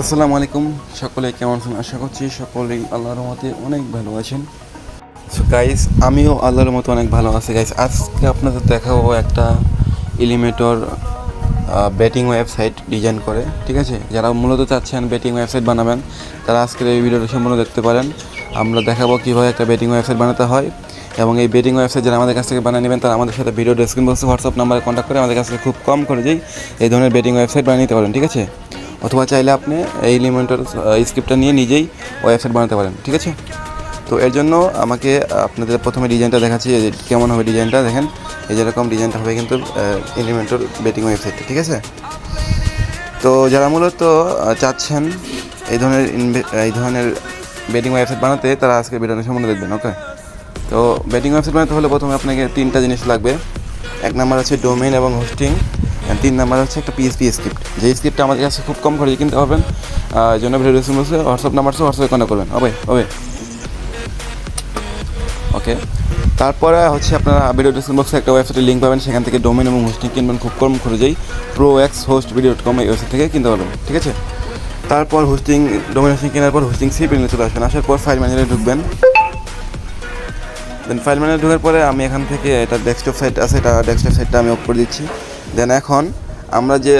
আসসালামু আলাইকুম। সকলে কেমন আছেন? আশা করছি সকলেই আল্লাহর মতে অনেক ভালো আছেন। সো গাইস আমিও আল্লাহর মতো অনেক ভালো আছি। গাইস আজকে আপনাদের দেখাবো একটা এলিমেটর ব্যাটিং ওয়েবসাইট ডিজাইন করে। ঠিক আছে? যারা মূলত চাচ্ছেন ব্যাটিং ওয়েবসাইট বানাবেন, তারা আজকের এই ভিডিওটা সম্পূর্ণ দেখতে পারেন। আমরা দেখাবো কীভাবে একটা ব্যাটিং ওয়েবসাইট বানাতে হয়। এবং এই বেটিং ওয়েবসাইট যারা আমাদের কাছ থেকে বানিয়ে নেবেন, তারা আমাদের সাথে ভিডিও ডেসক্রিন বক্সে হোয়াটসঅ্যাপ নাম্বারে কন্ট্যাক্ট করে আমাদের কাছ থেকে খুব কম খরচেই এই ধরনের বেটিং ওয়েবসাইট বানিয়ে নিতে পারেন। ঠিক আছে? অথবা চাইলে আপনি এই এলিমেন্টাল স্ক্রিপ্টটা নিয়ে নিজেই ওয়েবসাইট বানাতে পারেন, ঠিক আছে? তো এর জন্য আমাকে আপনাদের প্রথমে ডিজাইনটা দেখাচ্ছি কেমন হবে ডিজাইনটা দেখেন, এই যেরকম ডিজাইনটা হবে কিন্তু এলিমেন্টাল বেটিং ওয়েবসাইট ঠিক আছে? তো যারা মূলত চাচ্ছেন এই ধরনের এই ধরনের বেটিং ওয়েবসাইট বানাতে, তারা আজকে ভিডিওটা সম্বন্ধে দেখবেন ওকে তো বেটিং ওয়েবসাইট বানাতে হলে প্রথমে আপনাকে তিনটা জিনিস লাগবে। এক নাম্বার আছে ডোমেন এবং হোস্টিং তিন নাম্বার হচ্ছে একটা পিএসপি স্ক্রিপ্ট যে স্ক্রিপ্টটা আমাদের কাছে খুব কম খরচে কিনতে পারবেন জন্য ভিডিও ডিসক্রিপশন বক্সে হোয়াটসঅ্যাপ নাম্বার আছে হোয়াটসঅ্যাপে কন্ট্যাক্ট করবেন। ওকে ওকে ওকে তারপরে হচ্ছে আপনারা ভিডিও ডিসক্রিপশন বক্সে একটা ওয়েবসাইটের লিঙ্ক পাবেন, সেখান থেকে ডোমেন এবং হোস্টিং কিনবেন খুব কম খরচেই। Pro X host video dot com এই ওয়েবসাইট থেকে কিনতে পারবেন, ঠিক আছে? তারপর হোস্টিং ডোমেন হোস্টিং কেনার পর হোস্টিং সি পেলে চলে আসবেন। আসার পর ফাইল ম্যানেজারে ঢুকবেন। দেন ফাইল ম্যানেজার ঢোকার পরে আমি এখান থেকে এটা ডেস্কটপ সাইট আছে, এটা ডেস্কটপ সাইটটা আমি অফ করে দিচ্ছি। দেন এখন আমরা যে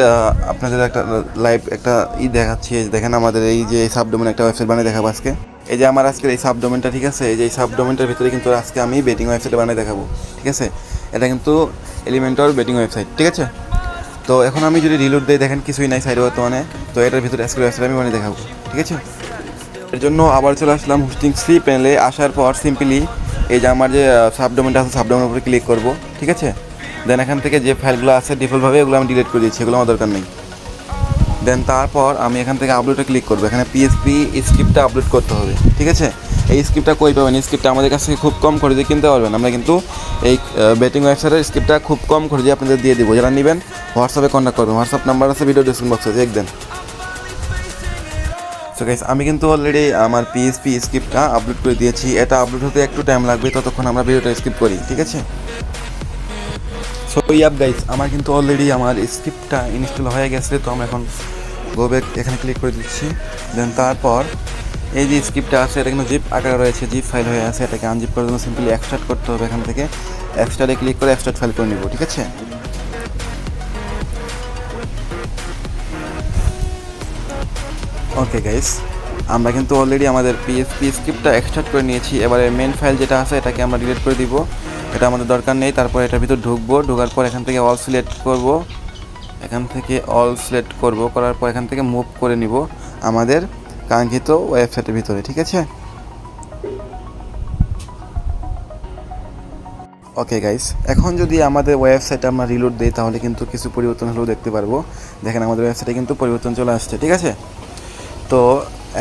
আপনাদের একটা লাইভ একটা ই দেখাচ্ছি দেখেন আমাদের এই যে সাবডোমেন একটা ওয়েবসাইট বানিয়ে দেখাবো আজকে। এই যে আমার আজকের এই সাবডোমেনটা ঠিক আছে? এই যে এই সাবডোমেনটার ভিতরে কিন্তু আজকে আমি বেটিং ওয়েবসাইট বানিয়ে দেখাবো, ঠিক আছে? এটা কিন্তু এলিমেন্টর বেটিং ওয়েবসাইট ঠিক আছে? তো এখন আমি যদি রিলোড দিই, দেখেন কিছুই নাই সাইডে বর্তমানে, তো এটার ভিতরে আজকের ওয়েবসাইট আমি বানিয়ে দেখাবো, ঠিক আছে? এর জন্য আবার চলে আসলাম হোস্টিং সি প্যানেলে আসার পর সিম্পলি এই যে আমার যে সাবডোমেনটা আছে সাবডোমেনের উপরে ক্লিক করব, ঠিক আছে? দেন এখান থেকে যে ফাইলগুলো আছে ডিফল্টভাবে এগুলো আমি ডিলিট করে দিচ্ছি, এগুলো আমার দরকার নেই। দেন তারপর আমি এখান থেকে আপলোডে ক্লিক করব। এখানে পিএসপি স্ক্রিপ্টটা আপলোড করতে হবে, ঠিক আছে? এই স্ক্রিপ্টটা কই পাবেন? স্ক্রিপ্টটা আমাদের কাছ খুব কম খরচে কিনতে পারবেন। আমরা কিন্তু এই বেটিং ওয়েবসাইটের স্ক্রিপ্টটা খুব কম খরচে আপনাদের দিয়ে দিব। যারা নেবেন হোয়াটসঅ্যাপে কন্ট্যাক্ট করবেন। হোয়াটসঅ্যাপ নাম্বার আছে ভিডিও ডিসক্রিপশন বক্সে দেখ দেন সো গাইস আমি কিন্তু অলরেডি আমার পিএসপি স্ক্রিপ্টটা আপলোড করে দিয়েছি। এটা আপলোড হতে একটু টাইম লাগবে, ততক্ষণ আমরা ভিডিওটা স্কিপ করি, ঠিক আছে? সো ইয়াপ গাইস আমার কিন্তু অলরেডি আমার স্ক্রিপ্টটা ইনস্টল হয়ে গেছে, তো আমি এখন গো ব্যাক এখানে ক্লিক করে দিচ্ছি। দেন তারপর এই যে স্ক্রিপ্টটা আছে, এটা কিন্তু জিপ আকারে রয়েছে জিপ ফাইল হয়ে আছে, এটাকে আনজিপ করার জন্য সিম্পলি এক্সট্রাক্ট করতে হবে এখান থেকে। এক্সট্রাটে ক্লিক করে এক্সট্রাক্ট ফাইল করে নিব, ঠিক আছে? ওকে গাইস আমরা কিন্তু অলরেডি আমাদের পিএসপি স্ক্রিপ্টটা এক্সট্রাক্ট করে নিয়েছি। এবারে মেন ফাইল যেটা আছে, এটাকে আমরা ডিলিট করে দিব। এটা আমাদের দরকার নেই, তারপর এটার ভিতর ঢুকবো, ঢোকার পর এখান থেকে অল সিলেক্ট করব। এখান থেকে অল সিলেক্ট করব, করার পর এখান থেকে মুভ করে নিব আমাদের কাঙ্ক্ষিত ওয়েবসাইটের ভিতরে, ঠিক আছে? ওকে গাইস এখন যদি আমাদের ওয়েবসাইট আমরা রিলোড দিই, তাহলে কিন্তু কিছু পরিবর্তন হলেও দেখতে পারব। দেখেন, আমাদের ওয়েবসাইটে কিন্তু পরিবর্তন চলে আসছে, ঠিক আছে? তো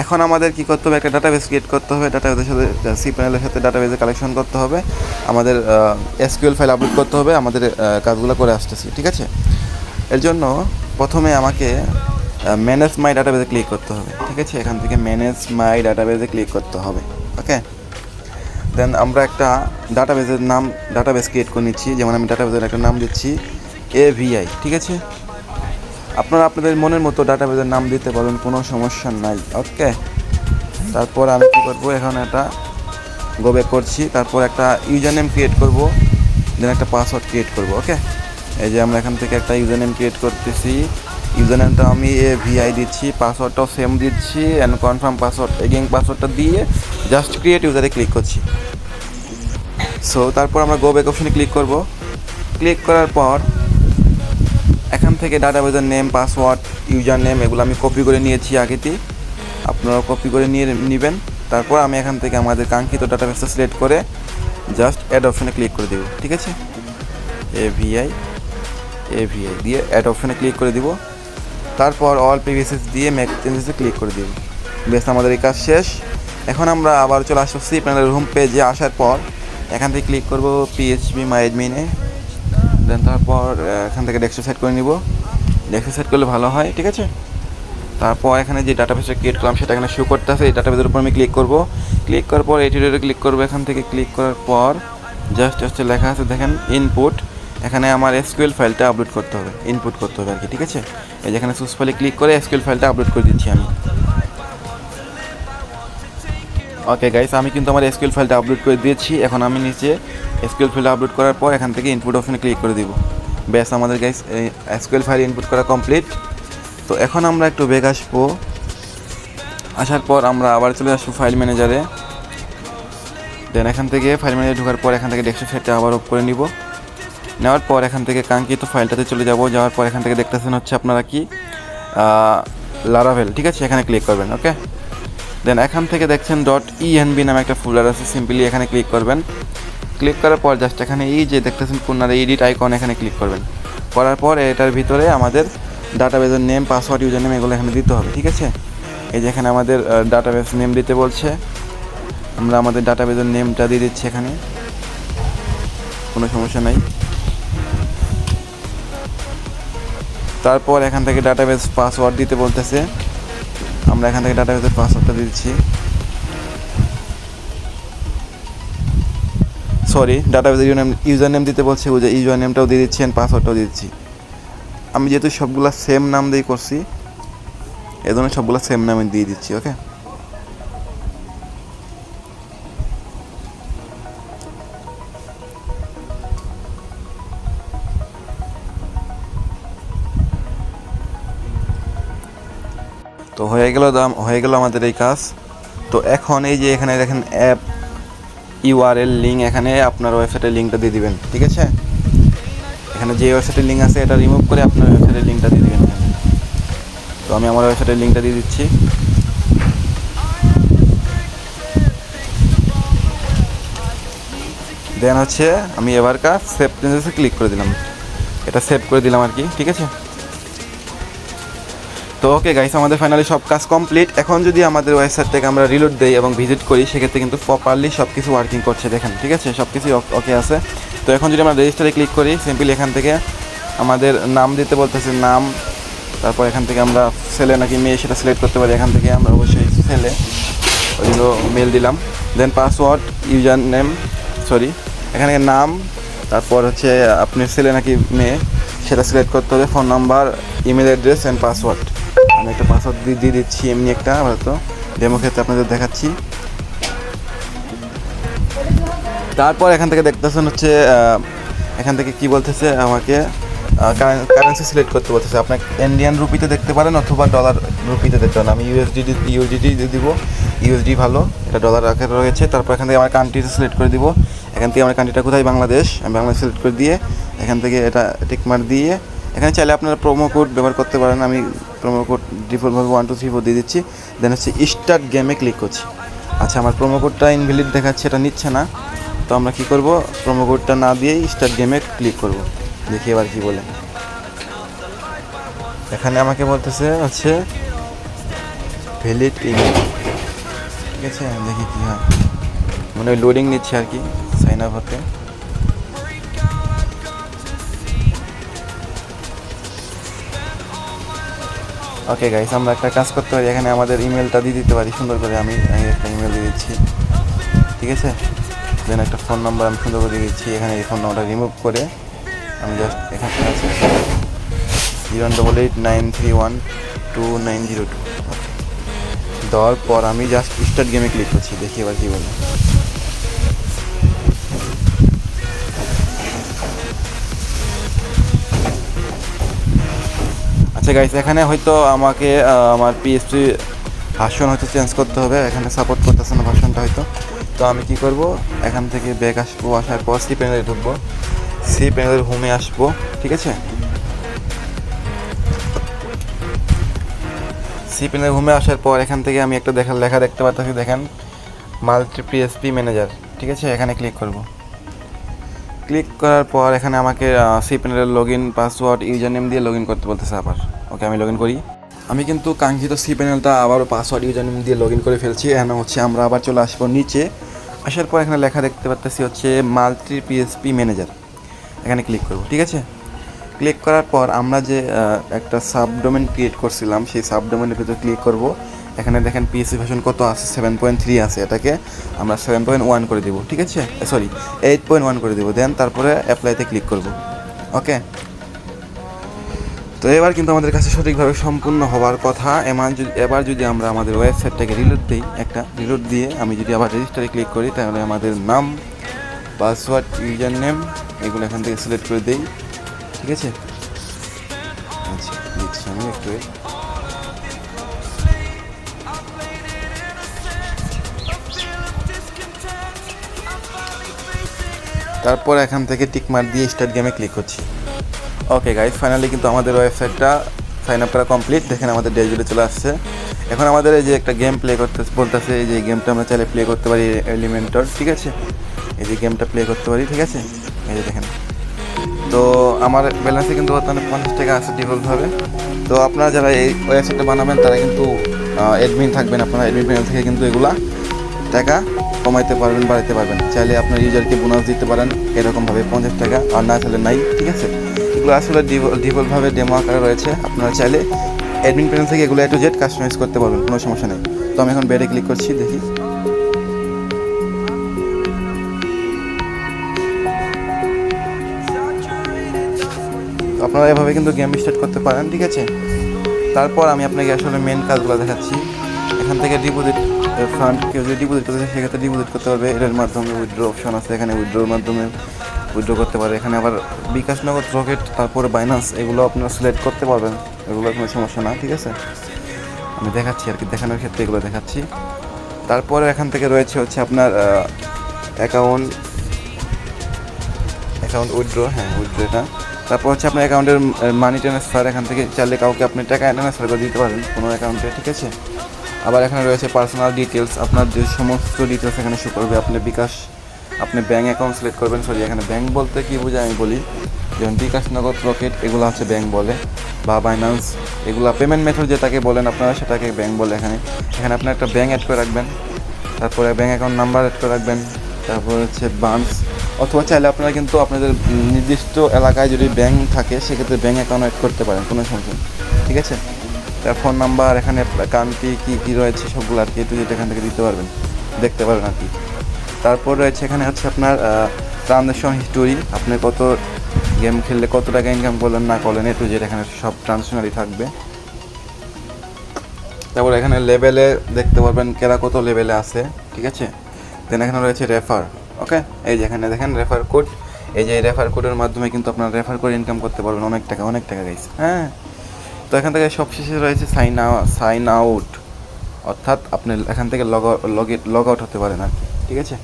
এখন আমাদের কি করতে হবে? একটা ডাটাবেস ক্রিয়েট করতে হবে। ডাটাবেসের সাথে সি প্যানেলের সাথে ডাটাবেসে কালেকশন করতে হবে। আমাদের এসকিউএল ফাইল আপলোড করতে হবে। আমাদের কাজগুলো করে আসতেছি, ঠিক আছে? এর জন্য প্রথমে আমাকে ম্যানেজ মাই ডাটাবেসে ক্লিক করতে হবে, ঠিক আছে? এখান থেকে ম্যানেজ মাই ডাটাবেসে ক্লিক করতে হবে ওকে দেন আমরা একটা ডাটাবেসের নাম ডাটাবেস ক্রিয়েট করে নিচ্ছি। যেমন আমি ডাটাবেসের একটা নাম দিচ্ছি এ ভিআই ঠিক আছে? আপনারা আপনাদের মনের মতো ডাটাবেসের নাম দিতে পারেন, কোনো সমস্যা নাই। ওকে? তারপর আমি কী করব? এখন একটা গোবে করছি। তারপর একটা ইউজার নেম ক্রিয়েট করব। দেন একটা পাসওয়ার্ড ক্রিয়েট করব, ওকে? এই যে আমরা এখান থেকে একটা ইউজার নেম ক্রিয়েট করতেছি। ইউজার নেমটা আমি এ ভিআই দিচ্ছি, পাসওয়ার্ডটাও সেম দিচ্ছি অ্যান্ড কনফার্ম পাসওয়ার্ড এগেইন পাসওয়ার্ডটা দিয়ে জাস্ট ক্রিয়েট ইউজারে ক্লিক করছি। সো তারপর আমরা গো ব্যাক অপশনে ক্লিক করব। ক্লিক করার পর এখান থেকে ডাটাবেজের নেম পাসওয়ার্ড ইউজার নেম এগুলো আমি কপি করে নিয়েছি আগেতেই। আপনারা কপি করে নিয়ে নেবেন। তারপর আমি এখান থেকে আমাদের কাঙ্ক্ষিত ডাটাবেসটা সিলেক্ট করে জাস্ট অ্যাড অপশনে ক্লিক করে দেবো, ঠিক আছে? এ ভিআই এ ভিআই দিয়ে অ্যাড অপশনে ক্লিক করে দিব। তারপর অল প্রিভিয়াসেস দিয়ে ম্যাক চেঞ্জেসে ক্লিক করে দিব। বেশ, আমাদের এই কাজ শেষ। এখন আমরা আবার চলে আসব সি প্যানেলের হোম পেজে আসার পর এখান থেকে ক্লিক করব পিএইচবি মাই অ্যাডমিনে দেন তারপর এখান থেকে ডেস্কটপ করে নিব। ডেস্কটপ করলে ভালো হয়, ঠিক আছে? তারপর এখানে যে ডাটাবেসটা ক্রিয়েট করলাম, সেটা এখানে শো করতে আছে এই ডাটাবেসের উপর আমি ক্লিক করব। ক্লিক করার পর এটিউডে ক্লিক করব। এখান থেকে ক্লিক করার পর জাস্ট হচ্ছে লেখা আছে, দেখেন ইনপুট এখানে আমার এসকিউএল ফাইলটা আপলোড করতে হবে ইনপুট করতে হবে আর কি, ঠিক আছে? এই যেখানে সুস ফাইলে ক্লিক করে এসকিউএল ফাইলটা আপলোড করে দিচ্ছি আমি। ওকে গাইস আমি কিন্তু আমার এসকিউএল ফাইলটা আপলোড করে দিয়েছি। এখন আমি নিচে এসকিউএল ফাইলটা আপলোড করার পর এখান থেকে ইনপুট অপশনে ক্লিক করে দিব। ব্যাস, আমাদের গাইস এসকিউএল ফাইল ইনপুট করা কমপ্লিট তো এখন আমরা একটু বেগ আসব। আসার পর আমরা আবার চলে আসব ফাইল ম্যানেজারে দেন এখান থেকে ফাইল ম্যানেজার ঢোকার পর এখান থেকে ডেস্কটপ সেটটা আবার অফ করে নিব। নেওয়ার পর এখান থেকে কাঙ্ক্ষিত ফাইলটাতে চলে যাব। যাওয়ার পর এখান থেকে দেখতেছেন হচ্ছে আপনারা কি লারাভেল ঠিক আছে? এখানে ক্লিক করবেন ওকে দেন এখান থেকে দেখছেন ডট ইএনবি নামে একটা ফোল্ডার আছে সিম্পলি এখানে ক্লিক করবেন। ক্লিক করার পর জাস্ট এখানে এই যে দেখতেছেন কোনার এডিট আইকন এখানে ক্লিক করবেন। করার পর এটার ভিতরে আমাদের ডাটাবেজের নেম পাসওয়ার্ড ইউজার নেম এগুলো এখানে দিতে হবে, ঠিক আছে? এই যে এখানে আমাদের ডাটাবেস নেম দিতে বলছে। আমরা আমাদের ডাটাবেজের নেমটা দিয়ে দিচ্ছি এখানে। কোনো সমস্যা নাই। তারপর এখান থেকে ডাটাবেস পাসওয়ার্ড দিতে বলতেছে। আমরা এখান থেকে ডাটা ডাটাবেসের পাসওয়ার্ডটা দিচ্ছি। সরি ডাটাবেসের ইউজার নেম ইউজার নেম দিতে বলছে ইউজার নেমটাও দিয়ে দিচ্ছি অ্যান্ড পাসওয়ার্ডটাও দিয়ে দিচ্ছি। আমি যেহেতু সবগুলা সেম নাম দিয়ে করছি এই ধরনের সবগুলো সেম নামে দিয়ে দিচ্ছি ওকে হয়ে গেল দাম, হয়ে গেল আমাদের এই কাজ। তো এখন এই যে এখানে দেখেন অ্যাপ ইউআরএল লিঙ্ক এখানে আপনার ওয়েবসাইটের লিঙ্কটা দিয়ে দিবেন, ঠিক আছে? এখানে যে ওয়েবসাইটের লিঙ্ক আছে, এটা রিমুভ করে আপনার ওয়েবসাইটের লিঙ্কটা দিয়ে দিবেন তো আমি আমার ওয়েবসাইটের লিঙ্কটা দিয়ে দিচ্ছি। দেন হচ্ছে, আমি এবার কাজ সেভ চেঞ্জেসে ক্লিক করে দিলাম। এটা সেভ করে দিলাম আর কি, ঠিক আছে? তো ওকে গাইস আমাদের ফাইনালি সব কাজ কমপ্লিট এখন যদি আমাদের ওয়েবসাইট থেকে আমরা রিলোড দেই এবং ভিজিট করি, সেক্ষেত্রে কিন্তু প্রপারলি সব কিছু ওয়ার্কিং করছে, দেখেন, ঠিক আছে? সব কিছুই ওকে আছে। তো এখন যদি আমরা রেজিস্টারে ক্লিক করি সিম্পলি এখান থেকে আমাদের নাম দিতে বলতেছে, নাম, তারপর এখান থেকে আমরা ছেলে নাকি মেয়ে সেটা সিলেক্ট করতে পারি, এখান থেকে আমরা অবশ্যই ছেলে ওইগুলো মেল দিলাম। Then password user name sorry এখানে নাম, তারপর হচ্ছে আপনি ছেলে নাকি মেয়ে সেটা সিলেক্ট করতে হবে phone number email address and password আমি একটা পাসওয়ার্ড দিয়ে দিচ্ছি, এমনি একটা হয়তো ডেমো ক্ষেত্রে আপনাদের দেখাচ্ছি। তারপর এখান থেকে দেখতেছেন হচ্ছে এখান থেকে কি বলতেছে আমাকে কারেন্সি সিলেক্ট করতে বলতেছে। আপনাকে ইন্ডিয়ান রুপিতে দেখতে পারেন অথবা ডলার রুপিতে দেখতে পারেন। আমি ইউএসডি ইউএসডিটি দিয়ে দিব। ইউএসডি ভালো, এটা ডলার আকারে রয়েছে। তারপর এখান থেকে আমার কান্ট্রিটা সিলেক্ট করে দিব। এখান থেকে আমার কান্ট্রিটা কোথায়? বাংলাদেশ। আমি বাংলাদেশ সিলেক্ট করে দিয়ে, এখান থেকে এটা টিকমার্ক দিয়ে, এখানে চাইলে আপনারা প্রোমো কোড ব্যবহার করতে পারেন। আমি প্রোমো কোড ডিফল্টভাবে ওয়ান টু থ্রি ফোর দিয়ে দিচ্ছি। দেন হচ্ছে স্টার্ট গেমে ক্লিক করছি। আচ্ছা আমার প্রোমো কোডটা ইনভ্যালিড দেখাচ্ছে, এটা নিচ্ছে না। তো আমরা কি করব? প্রোমো কোডটা না দিয়েই স্টার্ট গেমে ক্লিক করব। দেখি এবার কি বলে। এখানে আমাকে বলতেছে হচ্ছে ভ্যালিড ইমেল ঠিক আছে? দেখি কি হয়। মানে লোডিং নিচ্ছে আর কি সাইন আপ হতে। ওকে গাইস আমরা একটা কাজ করতে পারি। এখানে আমাদের ইমেলটা দিয়ে দিতে পারি, সুন্দর করে আমি আমি একটা ইমেল দিয়ে দিচ্ছি। ঠিক আছে? দেন একটা ফোন নাম্বার আমি সুন্দর করে দিয়ে দিচ্ছি। এখানে এই ফোন নাম্বারটা রিমুভ করে আমি জাস্ট এখানে আছে। Zero double eight nine three one two nine zero two দেওয়ার পর আমি জাস্ট স্টার্ট গেমে ক্লিক করছি। দেখি এবার কী বলে। আচ্ছা গাইস এখানে হয়তো আমাকে আমার পিএসপি ভার্সন হয়তো চেঞ্জ করতে হবে। এখানে সাপোর্ট করতেছে না ভার্সনটা হয়তো। তো আমি কি করব? এখান থেকে ব্যাক আসব, আসার পর সি প্যানেলে ঢুকবো। সি প্যানেলের হোমে আসব, ঠিক আছে? সি প্যানেলের হোমে আসার পর এখান থেকে আমি একটা দেখা লেখা দেখতে পাচ্ছি দেখেন। মাল্টি পিএসপি ম্যানেজার ঠিক আছে? এখানে ক্লিক করব। ক্লিক করার পর এখানে আমাকে সি প্যানেলের log in password user name দিয়ে লগ ইন করতে বলতেছে আবার। ওকে, আমি লগ ইন করি। আমি কিন্তু কাঙ্ক্ষিত সি প্যানেলটা আবারও পাসওয়ার্ড ইউজার নেম দিয়ে লগ ইন করে ফেলছি। এখানে হচ্ছে আমরা আবার চলে আসব নিচে। আসার পর এখানে লেখা দেখতে পাচ্ছি হচ্ছে মাল্টি পিএসপি ম্যানেজার এখানে ক্লিক করব, ঠিক আছে? ক্লিক করার পর আমরা যে একটা সাবডোমেন ক্রিয়েট করছিলাম, সেই সাবডোমেনের ভিতরে ক্লিক করব। এখানে দেখেন পিএসসি ভার্সন কত আছে? সেভেন পয়েন্ট থ্রি আছে এটাকে। আমরা সেভেন পয়েন্ট ওয়ান করে দেবো, ঠিক আছে? সরি এইট পয়েন্ট ওয়ান করে দেবো। দেন তারপরে অ্যাপ্লাইতে ক্লিক করব। ওকে তো এবার কিন্তু আমাদের কাছে সঠিকভাবে সম্পূর্ণ হওয়ার কথা। এমন যদি এবার যদি আমরা আমাদের ওয়েবসাইটটাকে রিলোড দিই, একটা রিলোড দিয়ে আমি যদি আবার রেজিস্টারে ক্লিক করি, তাহলে আমাদের নাম পাসওয়ার্ড ইউজার নেম এগুলো এখান থেকে সিলেক্ট করে দেই। ঠিক আছে? আচ্ছা আমি একটু। তারপর এখান থেকে টিকমার দিয়ে স্টার্ট গেমে ক্লিক করছি। ওকে গাইজ ফাইনালি কিন্তু আমাদের ওয়েবসাইটটা সাইন আপ করা কমপ্লিট দেখেন আমাদের ডেজুলে চলে আসছে। এখন আমাদের এই যে একটা গেম প্লে করতে বলতেছে, এই যে গেমটা আমরা চাইলে প্লে করতে পারি এলিমেন্টর ঠিক আছে? এই যে গেমটা প্লে করতে পারি, ঠিক আছে? এই যে দেখেন। তো আমার ব্যালেন্সে কিন্তু বর্তমানে পঞ্চাশ টাকা আছে ডিফল্টভাবে তো আপনারা যারা এই ওয়েবসাইটটা বানাবেন, তারা কিন্তু অ্যাডমিন থাকবেন আপনারা। অ্যাডমিন প্যানেল থেকে কিন্তু এগুলা টাকা কমাইতে পারবেন, বাড়াইতে পারবেন। চাইলে আপনার ইউজারকে বোনাস দিতে পারেন, এরকমভাবে পঞ্চাশ টাকা। আর না চাইলে নাই, ঠিক আছে? এগুলো আসলে ডিফল্টভাবে ডেমো আকারে রয়েছে। আপনারা চাইলে অ্যাডমিন প্যানেল থেকে এগুলো একটু জেড কাস্টমাইজ করতে পারবেন, কোনো সমস্যা নেই। তো আমি এখন বেডে ক্লিক করছি, দেখি। আপনারা এভাবে কিন্তু গেম স্টার্ট করতে পারেন, ঠিক আছে? তারপর আমি আপনাকে আসলে মেন কাজগুলো দেখাচ্ছি। এখান থেকে ডিপোজিট ফান্ড কেউ যদি ডিপোজিট করতে সেক্ষেত্রে ডিপোজিট করতে পারবে। এর মাধ্যমে উইড্রো অপশন আছে, এখানে উইথড্রোর মাধ্যমে। উইথড্র করতে পারে। এখানে আবার বিকাশ নগদ রকেট তারপরে বাইনান্স এগুলো আপনারা সিলেক্ট করতে পারবেন। এগুলো কোনো সমস্যা না, ঠিক আছে? আমি দেখাচ্ছি আর কি, দেখানোর ক্ষেত্রে এগুলো দেখাচ্ছি। তারপরে এখান থেকে রয়েছে হচ্ছে আপনার অ্যাকাউন্ট অ্যাকাউন্ট উইথড্র হ্যাঁ উইথড্র এটা। তারপর হচ্ছে আপনার অ্যাকাউন্টের মানি ট্রান্সফার এখান থেকে চাইলে কাউকে আপনি টাকা ট্রান্সফার করে দিতে পারেন কোনো অ্যাকাউন্টে ঠিক আছে? আবার এখানে রয়েছে পার্সোনাল ডিটেলস আপনার যে সমস্ত ডিটেলস এখানে শো করবে আপনার বিকাশ আপনি ব্যাঙ্ক অ্যাকাউন্ট সিলেক্ট করবেন সরি এখানে ব্যাঙ্ক বলতে কি বোঝায় আমি বলি? যেমন বিকাশ নগদ রকেট এগুলো হচ্ছে ব্যাঙ্ক বলে, বা বাইন্যান্স এগুলো পেমেন্ট মেথড যেটাকে বলেন আপনারা, সেটাকে ব্যাঙ্ক বলে এখানে। এখানে আপনি একটা ব্যাঙ্ক অ্যাড করে রাখবেন, তারপরে ব্যাঙ্ক অ্যাকাউন্ট নাম্বার অ্যাড করে রাখবেন, তারপর হচ্ছে বান্স অথবা চাইলে আপনারা কিন্তু আপনাদের নির্দিষ্ট এলাকায় যদি ব্যাঙ্ক থাকে, সেক্ষেত্রে ব্যাঙ্ক অ্যাকাউন্ট অ্যাড করতে পারেন, কোনো সমস্যা ঠিক আছে? তার ফোন নাম্বার এখানে কান্ট্রি কী কী রয়েছে, সবগুলো আর কি, একটু এখান থেকে দিতে পারবেন, দেখতে পারবেন আর কি। তারপর রয়েছে এখানে হচ্ছে আপনার ট্রানজ্যাকশন হিস্টোরি আপনি কত গেম খেললে কত টাকা ইনকাম করলেন, না করলেন একটু যেটা এখানে সব ট্রানজ্যাকশনারি থাকবে। তারপর এখানে লেভেলে দেখতে পারবেন কেরা কত লেভেলে আছে, ঠিক আছে? দেন এখানে রয়েছে রেফার ওকে এই যে এখানে দেখেন রেফার কোড এই যে রেফার কোডের মাধ্যমে কিন্তু আপনারা রেফার করে ইনকাম করতে পারবেন অনেক টাকা অনেক টাকা গাইছে হ্যাঁ? তো এখান থেকে সবশেষে রয়েছে সাইন সাইন আউট অর্থাৎ আপনি এখান থেকে লগ লগ লগ আউট হতে পারেন আর কি। ঠিক আছে?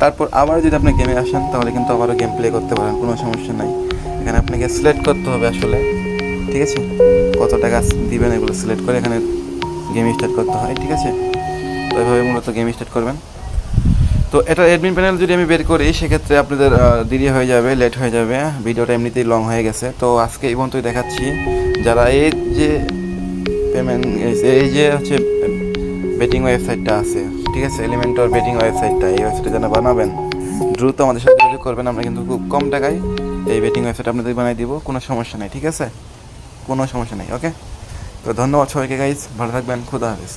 তারপর আবার যদি আপনি গেমে আসেন, তাহলে কিন্তু আবারও গেম প্লে করতে পারেন, কোনো সমস্যা নাই। এখানে আপনাকে সিলেক্ট করতে হবে আসলে, ঠিক আছে? কত টাকা দিবেন এগুলো সিলেক্ট করে এখানে গেম স্টার্ট করতে হয়, ঠিক আছে? তো এভাবে মূলত গেম স্টার্ট করবেন। তো এটা অ্যাডমিন প্যানেল যদি আমি বের করি, সেক্ষেত্রে আপনাদের দেরি হয়ে যাবে লেট হয়ে যাবে, ভিডিওটা এমনিতেই লং হয়ে গেছে। তো আজকে এই পর্যন্তই দেখাচ্ছি। যারা এই যে পেমেন্ট এই যে হচ্ছে বেটিং ওয়েবসাইটটা আছে ঠিক আছে এলিমেন্টর বেটিং ওয়েবসাইটটা এই ওয়েবসাইটে যেন বানাবেন, দ্রুত আমাদের সাথে যোগাযোগ করবেন, আমরা কিন্তু খুব কম টাকায় এই বেটিং ওয়েবসাইট আপনাদের বানিয়ে দিব, কোনো সমস্যা নেই, ঠিক আছে? কোনো সমস্যা নেই ওকে তো ধন্যবাদ সবাইকে গাইজ ভালো থাকবেন, খুদা হাফিজ।